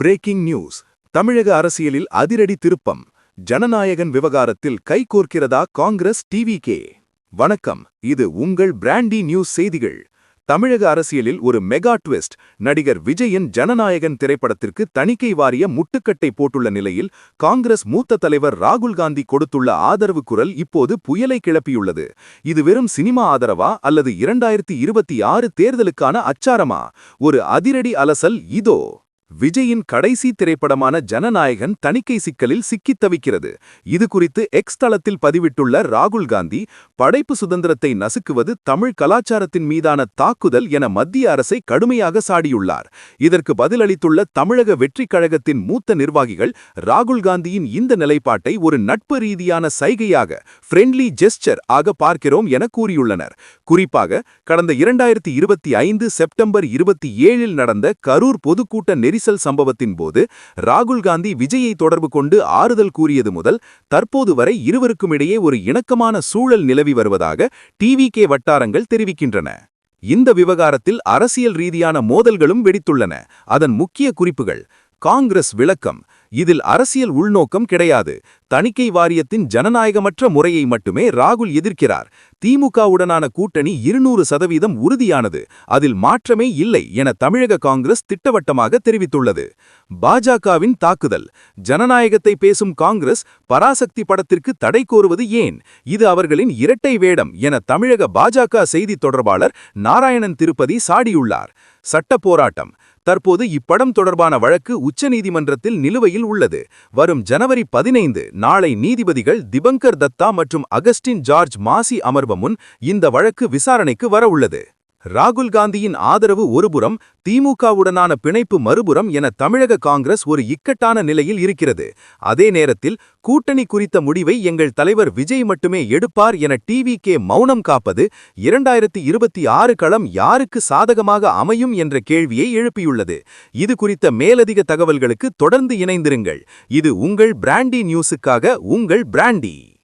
Breaking news. தமிழக அரசியலில் அதிரடி திருப்பம். ஜனநாயகன் விவகாரத்தில் கைகோர்க்கிறதா காங்கிரஸ் டிவிகே வணக்கம். இது உங்கள் பிராண்டி நியூஸ் செய்திகள். தமிழக அரசியலில் ஒரு மெகா ட்விஸ்ட். நடிகர் விஜயின் ஜனநாயகன் திரைப்படத்திற்கு தணிக்கை வாரிய முட்டுக்கட்டை போட்டுள்ள நிலையில் காங்கிரஸ் மூத்த தலைவர் ராகுல் காந்தி கொடுத்துள்ள ஆதரவு குரல் இப்போது புயலை கிளப்பியுள்ளது. இது வெறும் சினிமா ஆதரவா அல்லது இரண்டாயிரத்தி இருபத்தி ஆறு தேர்தலுக்கான அச்சாரமா? ஒரு அதிரடி அலசல் இதோ. விஜயின் கடைசி திரைப்படமான ஜனநாயகன் தணிக்கை சிக்கலில் சிக்கித் தவிக்கிறது. இது குறித்து எக்ஸ் தளத்தில் பதிவிட்டுள்ள ராகுல் காந்தி படைப்பு சுதந்திரத்தை நசுக்குவது தமிழ் கலாச்சாரத்தின் மீதான தாக்குதல் என மத்திய அரசை கடுமையாக சாடியுள்ளார். இதற்கு பதிலளித்துள்ள தமிழக வெற்றிக் கழகத்தின் மூத்த நிர்வாகிகள் ராகுல் காந்தியின் இந்த நிலைப்பாட்டை ஒரு நட்பு ரீதியான சைகையாக ஃப்ரெண்ட்லி ஜெஸ்டர் ஆக பார்க்கிறோம் என கூறியுள்ளனர். குறிப்பாக கடந்த இரண்டாயிரத்தி இருபத்தி ஐந்து செப்டம்பர் இருபத்தி ஏழில் நடந்த கரூர் பொதுக்கூட்ட நெரிசல் சம்பவத்தின் போது ராகுல் காந்தி விஜயை தொடர்பு கொண்டு ஆறுதல் கூறியது முதல் தற்போது வரை இருவருக்கும் இடையே ஒரு இணக்கமான சூழல் நிலவி வருவதாக டிவிகே வட்டாரங்கள் தெரிவிக்கின்றன. இந்த விவகாரத்தில் அரசியல் ரீதியான மோதல்களும் வெடித்துள்ளன. அதன் முக்கிய குறிப்புகள் காங்கிரஸ் விளக்கம். இதில் அரசியல் உள்நோக்கம் கிடையாது. தணிக்கை வாரியத்தின் ஜனநாயகமற்ற முறையை மட்டுமே ராகுல் எதிர்க்கிறார். திமுகவுடனான கூட்டணி இருநூறு சதவீதம் உறுதியானது. அதில் மாற்றமே இல்லை என தமிழக காங்கிரஸ் திட்டவட்டமாக தெரிவித்துள்ளது. பாஜகவின் தாக்குதல். ஜனநாயகத்தை பேசும் காங்கிரஸ் பராசக்தி படத்திற்கு தடை கோருவது ஏன்? இது அவர்களின் இரட்டை வேடம் என தமிழக பாஜக செய்தி தொடர்பாளர் நாராயணன் திருப்பதி சாடியுள்ளார். சட்ட போராட்டம். தற்போது இப்படம் தொடர்பான வழக்கு உச்சநீதிமன்றத்தில் நிலுவையில் உள்ளது. வரும் ஜனவரி பதினைந்து நாளை நீதிபதிகள் திபங்கர் தத்தா மற்றும் அகஸ்டின் ஜார்ஜ் மாசி அமர்வு முன் இந்த வழக்கு விசாரணைக்கு வரவுள்ளது. ராகுல் காந்தியின் ஆதரவு ஒருபுறம் திமுகவுடனான பிணைப்பு மறுபுறம் என தமிழக காங்கிரஸ் ஒரு இக்கட்டான நிலையில் இருக்கிறது. அதே நேரத்தில் கூட்டணி குறித்த முடிவை எங்கள் தலைவர் விஜய் மட்டுமே எடுப்பார் என டிவி கே மௌனம் காப்பது இரண்டாயிரத்தி இருபத்தி ஆறு களம் யாருக்கு சாதகமாக அமையும் என்ற கேள்வியை எழுப்பியுள்ளது. இது குறித்த மேலதிக தகவல்களுக்கு தொடர்ந்து இணைந்திருங்கள். இது உங்கள் பிராண்டி நியூஸுக்காக உங்கள் பிராண்டி.